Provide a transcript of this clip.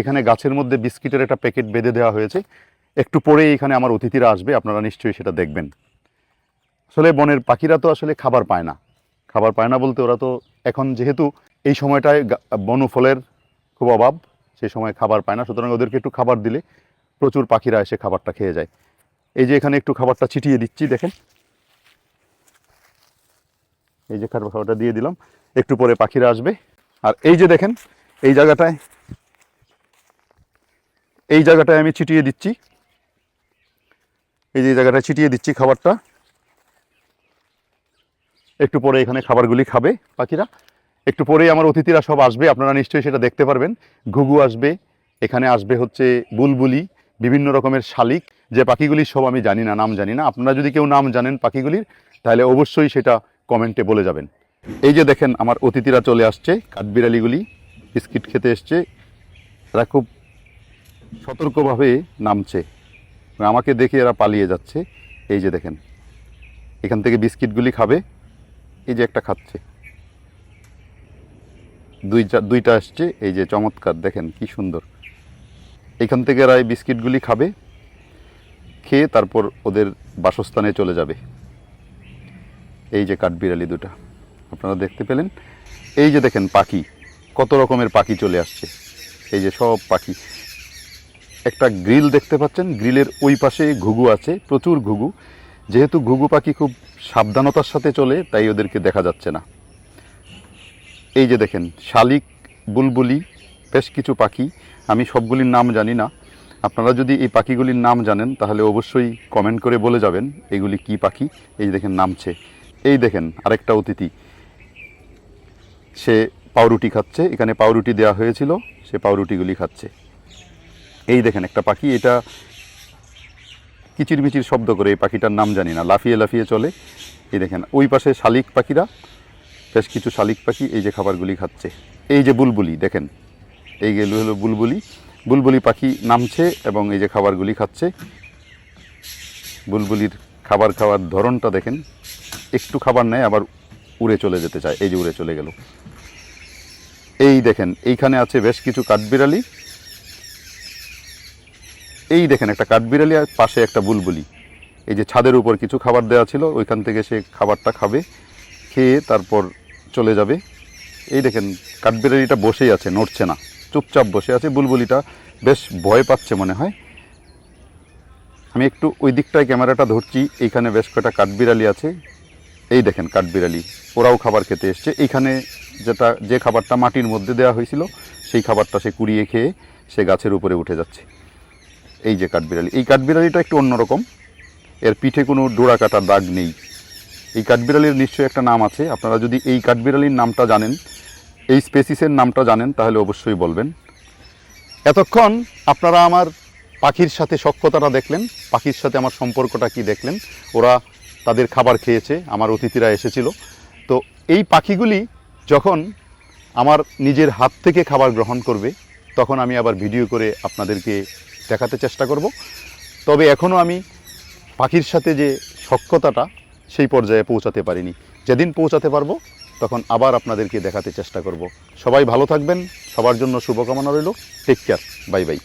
এখানে গাছের মধ্যে বিস্কিটের একটা প্যাকেট বেঁধে দেওয়া হয়েছে। একটু পরেই এখানে আমার অতিথিরা আসবে, আপনারা নিশ্চয়ই সেটা দেখবেন। আসলে বনের পাখিরা তো আসলে খাবার পায় না। খাবার পায় না বলতে ওরা তো এখন যেহেতু এই সময়টায় বনফলের খুব অভাব সেই সময় খাবার পায় না। সুতরাং ওদেরকে একটু খাবার দিলে প্রচুর পাখিরা এসে খাবারটা খেয়ে যায়। এই যে এখানে একটু খাবারটা ছিটিয়ে দিচ্ছি, দেখেন। এই যে খাবার খাবারটা দিয়ে দিলাম, একটু পরে পাখিরা আসবে। আর এই যে দেখেন, এই জায়গাটায় এই জায়গাটায় আমি ছিটিয়ে দিচ্ছি। এই যে এই জায়গাটায় ছিটিয়ে দিচ্ছি খাবারটা। একটু পরে এখানে খাবারগুলি খাবে পাখিরা। একটু পরেই আমার অতিথিরা সব আসবে, আপনারা নিশ্চয়ই সেটা দেখতে পারবেন। ঘুঘু আসবে, এখানে আসবে হচ্ছে বুলবুলি, বিভিন্ন রকমের শালিক। যে পাখিগুলি সব আমি জানি না, নাম জানি না। আপনারা যদি কেউ নাম জানেন পাখিগুলির, তাহলে অবশ্যই সেটা কমেন্টে বলে যাবেন। এই যে দেখেন, আমার অতিথিরা চলে আসছে, কাঠবিড়ালিগুলি বিস্কিট খেতে এসছে। এরা খুব সতর্কভাবে নামছে। আমাকে দেখে এরা পালিয়ে যাচ্ছে। এই যে দেখেন, এখান থেকে বিস্কিটগুলি খাবে, এই যে একটা খাচ্ছে। দুইটা দুইটা আসছে, এই যে চমৎকার, দেখেন কি সুন্দর। এখান থেকে এরা এই বিস্কিটগুলি খাবে, খেয়ে তারপর ওদের বাসস্থানে চলে যাবে। এই যে কাঠবিড়ালি দুটা, আপনারা দেখতে পেলেন। এই যে দেখেন পাখি, কত রকমের পাখি চলে আসছে। এই যে সব পাখি। একটা গ্রিল দেখতে পাচ্ছেন। গ্রিলের ওই পাশে ঘুঘু আছে, প্রচুর ঘুঘু। যেহেতু ঘুঘু পাখি খুব সাবধানতার সাথে চলে, তাই ওদেরকে দেখা যাচ্ছে না। এই যে দেখেন, শালিক, বুলবুলি, বেশ কিছু পাখি। আমি সবগুলির নাম জানি না। আপনারা যদি এই পাখিগুলির নাম জানেন, তাহলে অবশ্যই কমেন্ট করে বলে যাবেন এগুলি কি পাখি। এই যে দেখেন, নামছে। এই দেখেন, আরেকটা অতিথি। সে পাউরুটি খাচ্ছে। এখানে পাউরুটি দেওয়া হয়েছিল, সে পাউরুটিগুলি খাচ্ছে। এই দেখেন একটা পাখি, এটা কিচিরমিচির শব্দ করে এই পাখিটার নাম জানি না, লাফিয়ে লাফিয়ে চলে। এই দেখেন, ওই পাশে শালিক পাখিরা, বেশ কিছু শালিক পাখি এই যে খাবারগুলি খাচ্ছে। এই যে বুলবুলি, দেখেন, এই গেল হলো বুলবুলি। বুলবুলি পাখি নামছে এবং এই যে খাবারগুলি খাচ্ছে। বুলবুলির খাবার খাওয়ার ধরনটা দেখেন, একটু খাবার নেয়, আবার উড়ে চলে যেতে চায়, এই যে উড়ে চলে গেল। এই দেখেন, এইখানে আছে বেশ কিছু কাঠবিড়ালি। এই দেখেন, একটা কাঠবিড়ালি আর পাশে একটা বুলবুলি। এই যে ছাদের উপর কিছু খাবার দেওয়া ছিল, ওইখান থেকে সে খাবারটা খাবে, খেয়ে তারপর চলে যাবে। এই দেখেন, কাঠবিড়ালিটা বসেই আছে, নড়ছে না। চুপচাপ বসে আছে, বুলবুলিটা বেশ ভয় পাচ্ছে মনে হয়। আমি একটু ওই দিকটায় ক্যামেরাটা ধরছি, এইখানে বেশ কয়েকটা কাঠবিড়ালি আছে। এই দেখেন, কাঠবিড়ালি, ওরাও খাবার খেতে এসছে। এইখানে যেটা, যে খাবারটা মাটির মধ্যে দেওয়া হয়েছিল, সেই খাবারটা সে কুড়িয়ে খেয়ে সে গাছের উপরে উঠে যাচ্ছে। এই যে কাঠবিড়ালি, এই কাঠবিড়ালিটা একটু অন্যরকম। এর পিঠে কোনো ডোরা কাটার দাগ নেই। এই কাঠবিড়ালির নিশ্চয়ই একটা নাম আছে। আপনারা যদি এই কাঠবিড়ালির নামটা জানেন, এই স্পেসিসের নামটা জানেন, তাহলে অবশ্যই বলবেন। এতক্ষণ আপনারা আমার পাখির সাথে সক্ষতাটা দেখলেন, পাখির সাথে আমার সম্পর্কটা কি দেখলেন, ওরা তাদের খাবার খেয়েছে, আমার অতিথিরা এসেছিল। তো এই পাখিগুলি যখন আমার নিজের হাত থেকে খাবার গ্রহণ করবে, তখন আমি আবার ভিডিও করে আপনাদেরকে দেখাতে চেষ্টা করব। তবে এখনও আমি পাখির সাথে যে সক্ষতাটা সেই পর্যায়ে পৌঁছাতে পারিনি। যেদিন পৌঁছাতে পারব, তখন আবার আপনাদেরকে দেখাতে চেষ্টা করব। সবাই ভালো থাকবেন, সবার জন্য শুভকামনা রইল। Take care bye bye